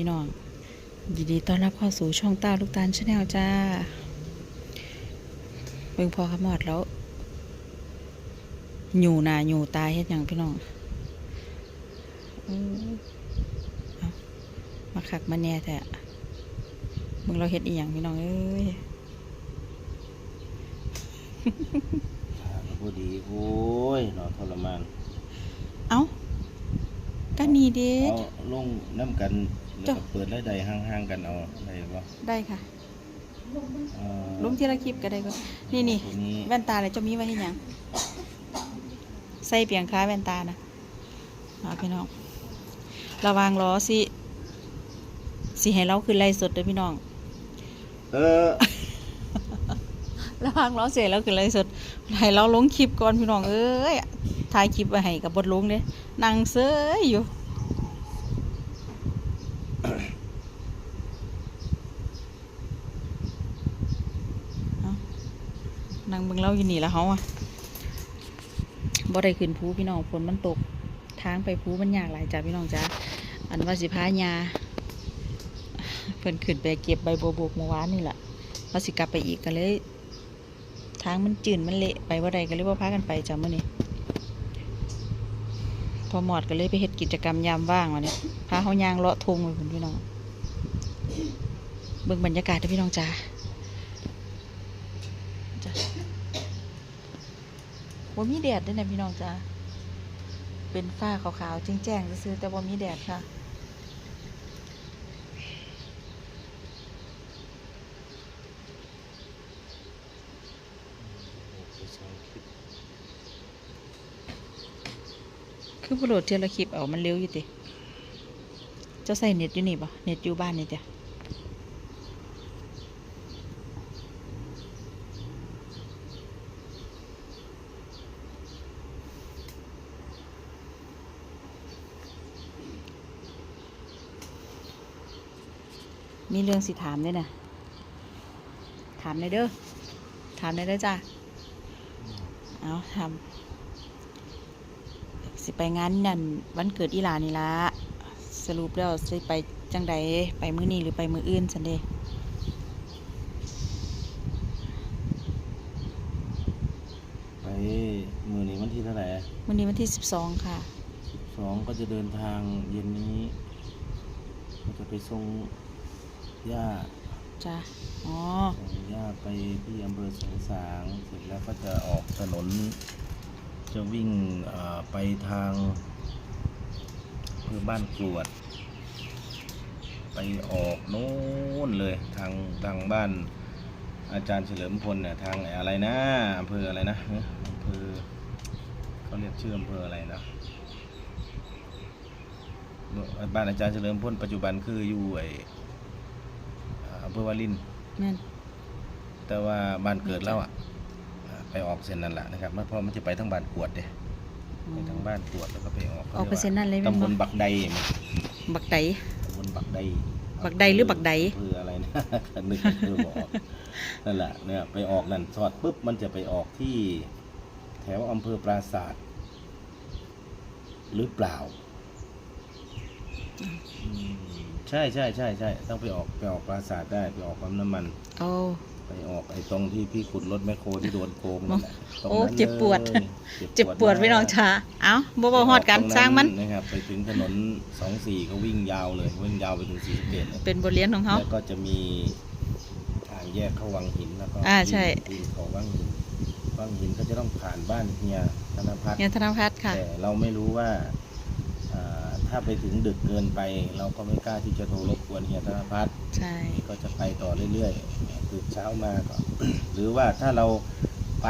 พี่น้องยินดีต้อนรับเข้าสู่ช่องต้าลูกตาลชาแนลจ้าเบิ่งพอขมอดแล้วอยู่หนาอยู่ตายเฮ็ดหยังพี่น้องอู้เอามาขักมาแน่แต่มึงเราเฮ็ดอีหยังพี่น้องเอ้ยพอดีโอ้ยนอนทรมาน เอ้า ก็นี่เด้เอาลงน้ำกันแล้วจ้ะ ก็เปิดได้ใดห่างๆกันเอาได้ปะได้ค่ะเอ่อลงทีละคลิปก็ได้ก็นี่นี่ตัวนี้แว่นตาเลยจะมีไว้ให้หยังใส่เปียงค้าแว่นตานะเอาพี่น้อง ระวังล้อสิสิให้เราคือไล่สดเด้อพี่น้อง เออระวังล้อเสียแล้วคือไล่สดให้เราลงคลิปก่อนพี่น้องเอ้ย ถ่ายคลิปไว้ให้กับบทลงเด้นั่งเซยอยู่เอานั่งเบิ่งเราอยู่นี่แล้วเฮาอะบ่ได้ขึ้นภูพี่น้องฝนมันตก ทางไปภูมันยากหลายจ้ะพี่น้องจ้าอันว่าสิพายาเพิ่นขึ้นไปเก็บใบบัวบกเมื่อวานนี่แหละว่าสิกลับไปอีกก็เลย ทางมันจืดมันเละไปว่าใดก็เลยว่าพากันไปจ้ะมื้อนี้ พอหมอดก็เลยไปเฮ็ดกิจกรรมยามว่างวันนี้พาเขายางเลาะทงเลยคุณพี่น้องเบิ่งบรรยากาศด้อพี่น้องจ้าจ้าว่ามีแดดด้วยนะพี่น้องจ้าเป็นฝ้าขาวๆแจ้งๆซื้อแต่ว่ามีแดดค่ะ คือพโหลดเทยละคลิปเอามันเร็วอยู่ติเจ้าใส่เน็ตอยู่นี่ปะเน็ตอยู่บ้านนี่จ้ะมีเรื่องสิถามด้วยนะ ถามในอยเด้อ ถามในอยเด้อจ้ะ เอาทำ สิไปงานนั่นวันเกิดอีหลานี่ละสรุปแล้วสิไปจังใดไปมื้อนี้หรือไปมื้ออื่นสันเดไปมือนี้วันที่เท่าไหร่มื้อนี้วันที่สิบสองค่ะสิบสองก็จะเดินทางเย็นนี้ก็จะไปส่งย่าจ้ะอ๋อส่งย่าไปที่อำเภอสงสางเสร็จแล้วก็จะออกถนน จะวิ่งเอ่อไปทางอำเภอบ้านกรวด ไปออกโน้นเลยทางทางบ้านอาจารย์เฉลิมพลเนี่ยทางอะไรนะอำเภออะไรนะเอ๊ะอำเภอเขาเรียกชื่ออำเภออะไรนะบ้านอาจารย์เฉลิมพลปัจจุบันคืออยู่ไออ่าอำเภอวารินแม่นแต่ว่าบ้านเกิดแล้วอะ อ่าไปออกเส้นนั่นแหละนะครับเพราะมันจะไปทั้งบ้านกวดเด้อืไปมทั้งบ้านกวดแล้วก็ไปออกออกไปเส้นนั่นเลยแม่นตำบบ่ลบักใดมั้ยบักไดตำบลบักใดบักใดหรือบักใดอำเภออะไรนะนึกชื่อบออกนั่นแหละเนี่ยไปออกนั่นสอดปุ๊บมันจะไปออกที่ แถวอำเภอปราศาสตร์หรือเปล่าอืมใช่ใช่ใช่ใช่ต้องไปออกไปออกปราศาสตร์ได้ไปออกปั๊มน้ำมันโอ้ ไปออกไอ้ตรงที่พี่ขุดรถแมคโครที่โดนโกงนั่นแหละตรงโอ้นั้นเจ็บปวด เลยเจ็บปวดพี่น้องชาเอ้าบ่บ่ฮอดกันไปกสร้างมันตนะครับไปถึงถนนสองสี่ก็วิ่งยาวเลยวิ่งยาวไปถึงสีสะเกตเลยเป็นบทเรียนของเขา แล้วก็จะมีทางแยกเข้าวังหินแล้วก็อ่าใช่ วิ่งเข้าวังหินวังหินก็จะต้องผ่านบ้านเฮียธนพัฒน์เงินธนพัฒน์ค่ะ แต่เราไม่รู้ว่าอ่า ถ้าไปถึงดึกเกินไป เราก็ไม่กล้าที่จะโทรรบกวนเฮียธนพัฒน์ใช่ ก็จะไปต่อเรื่อยๆตื่นเช้ามาก็ หรือว่าถ้าเราไป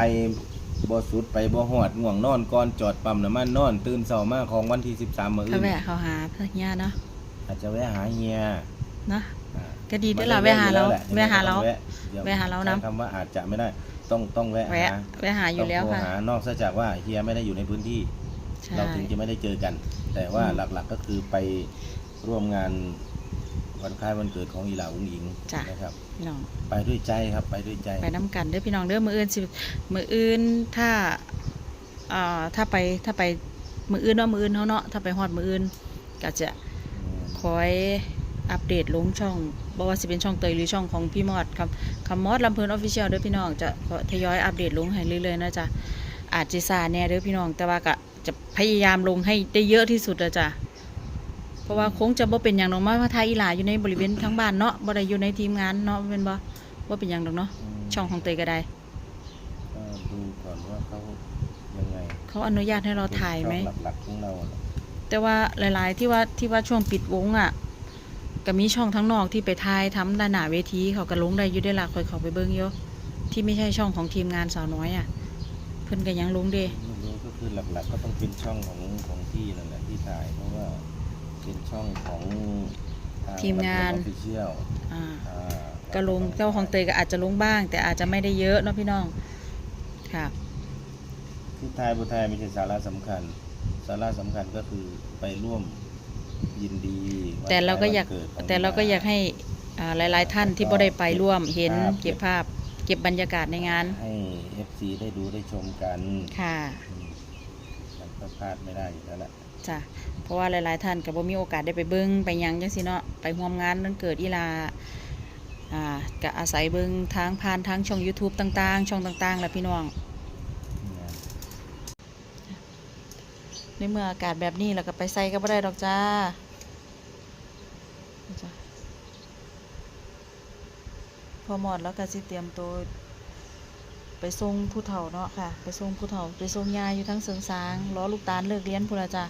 บ่สุดไปบ่หอดง่วงนอนก่อนจอดปั๊มน้ำมันนอน ตื่นเช้ามาของวันที่13มื้อถ้าอื่นแวะเขาหาพระญาเนาะอาจจะแวะหาเฮียเนาะอ่าก็ดีด้วยล่ะแวะหาเราไม่ได้แวะหาเรา แวะอย่แวะหาเรานะ ใช้คำว่าอาจจะไม่ได้ต้องต้องแวะแวะหาแวะหาอยู่แล้วต้องโทรค่ะ หานอกจากว่าเฮียไม่ได้อยู่ในพื้นที่ใช่ เราถึงจะไม่ได้เจอกัน แต่ว่าอืมหลักๆก็คือไปร่วมงานวันคล้ายวันเกิดของอีหลาอุ้งอิงจ้ะนะครับพี่น้องไปด้วยใจครับไปด้วยใจไปน้ำกันเด้อพี่น้องเด้อมืออื่นสิมืออื่นถ้าอ่าถ้าไปถ้าไปมืออื่นเนาะมืออื่นเขาเนาะถ้าไปฮอดมืออื่นก็จะอืมคอยอัปเดตลงช่องบ่ว่าสิเป็นช่องเตยหรือช่องของพี่มอดครับคำมอดลำเพลินออฟฟิเชียลเด้อพี่น้องจะทยอยอัปเดตลงให้เรื่อยๆนะจ๊ะอาจจะซาแน่เด้อพี่น้องแต่ว่าก็ จะพยายามลงให้ได้เยอะที่สุดอะจ้ะเพราะว่าคงจะบ่เป็นอย่างน้องมาว่าทายอีหลาอยู่ในบริเวณทั้งบ้านเนาะบ่ได้อยู่ในทีมงานเนาะเป็นบ่ว่าเป็นอย่างดอกเนาะมช่องของเตยก็ได้ก็ดูก่อนว่าเขายังไงเขาอนุญาตให้เราถ่ายไหมช่องหลักๆของเราน่ะแต่ว่าหลาย ๆ ที่ว่าที่ว่าช่วงปิดวงอะก็มีช่องทั้งนอกที่ไปถ่ายทำด้านหน้าเวทีเขาก็ลงได้อยู่ได้ละคอยเขาไปเบิ้งเยอะที่ไม่ใช่ช่องของทีมงานสาวน้อยอะ เพิ่นก็ยังลงเด้ไม่รู้ก็ คือหลักๆก็ต้องเป็นช่องของของที่นั่นแหละที่ถ่ายเพราะว่าเป็นช่องของทางทีมงาน ออฟฟิเชียลอ่าอ่าก็ลงเจ้าของเตยก็อาจจะลงบ้าง แต่อาจจะไม่ได้เยอะเนาะพี่น้องค่ะที่ถ่ายบุถ่ายไม่ใช่สาระสำคัญ สาระสำคัญก็คือไปร่วมยินดีวันแต่เราก็อยากคล้วันดของแต่เราก็อยากให้อ่าหลาย ๆ ท่านที่บ่ได้ไปร่วมเห็นครับเก็บภาพ เก็บบรรยากาศในงานให้ FC ได้ดูได้ชมกัน ค่ะ อืมมันก็ พลาดไม่ได้อยู่แล้วแหละจ้ะเพราะว่าหลาย ๆ ท่านก็บ่มีโอกาสได้ไปเบิ่งไปหยังจังซี่เนาะไปร่วมงานวันเกิดอีลาอ่าก็อาศัยเบิ่งทางผ่านทางช่อง YouTube ต่าง ๆ ช่องต่างๆแหละพี่น้อง เนี่ยในเมื่ออากาศแบบนี้แล้วก็ไปใส่ก็บ่ได้ดอกจ้าจ้ะพอหมดแล้วก็สิเตรียมตัว ไปส่งผู้เฒ่าเนาะค่ะ ไปส่งผู้เฒ่า ไปส่งยายอยู่ทั้งเสริงสางรอลูกตาลเลิกเรียนพุ่นละจ้ะ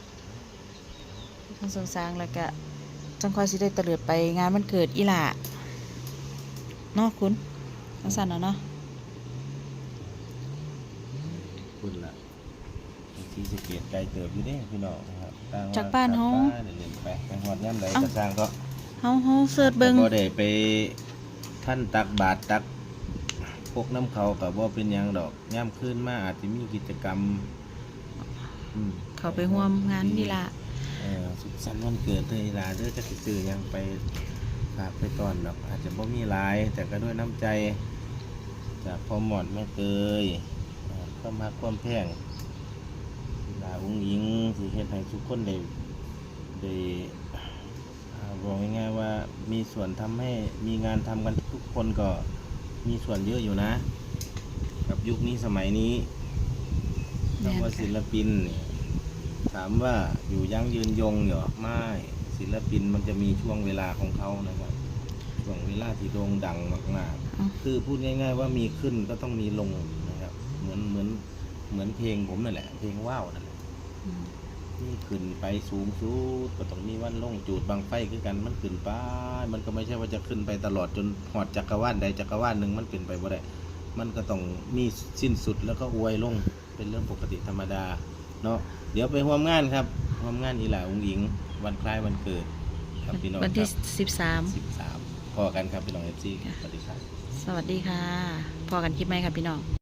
ทั้งเสริงสางแล้วก็จังค่อยสิได้เตลิดไปงานมันเกิดอีหล่าเนาะคุณจังสั่นเนาะเนาะคุณล่ะที่สะเกียดไกลเติบอยู่เด้พี่น้องนะครับต่งว่จากบ้านเฮากลับ้เรื่อยๆไปไปหอดย่ำไหนเอ้ากระสร้างก็เฮาเฮาเสิร์ชเบิ่งบ่ได้ไปท่านตักบาตรตัก พวกน้ำเขากับว่าเป็นหยังดอกย่ำขึ้นมาอาจจะมีกิจกรรมอืมเขาไปร่วมงานนี่ล่ะเออสุขสันต์วันเกิดเธออีหลาเด้อจะสิซื้อหยังไปฝากไปตอนดอก อาจจะบ่มีหลาย แต่ก็ด้วยน้ำใจ จากพ่อหมอดแม่เตยเอ่อความรักความแพงอีหลาอุ้งอิงสิเฮ็ดให้ทุกคนได้ได้อ่าบอกง่ายๆว่ามีส่วนทำให้มีงานทำกันทุกคนก็ มีส่วนเยอะอยู่นะ กับยุคนี้สมัยนี้แม่นคำว่าค่ะศิลปินเนี่ยถามว่าอยู่ยั่งยืนยงเหรอไม่ศิลปินมันจะมีช่วงเวลาของเขานะครับช่วงเวลาที่โด่งดังมากเอ้าๆคือพูดง่าย ๆ ว่ามีขึ้นก็ต้องมีลงนะครับ เหมือนเหมือนเหมือนเพลงผมนั่นแหละ เพลงว่าวนั่นแหละอื มนี่ขึ้นไปสูงสุดก็ต้องมีวันลงจูดบางไฟคือกันมันขึ้นไปมันก็ไม่ใช่ว่าจะขึ้นไปตลอดจนหอดจักรวาลใดจักรวาลหนึ่งมันเป็นไปบ่ได้มันก็ต้องมีสิ้นสุดแล้วก็อวยลงเป็นเรื่องปกติธรรมดาเนาะเดี๋ยวไปร่วมงานครับร่วมงานอีหลาองหญิง วันคล้ายวันเกิดครับพี่น้องวันคที่รับสิบสามสิบสามพอกันครับพี่น้องเอฟซีสวัสดีครับ สวัสดีค่ะ พอกันคลิปไหมครับพี่น้อง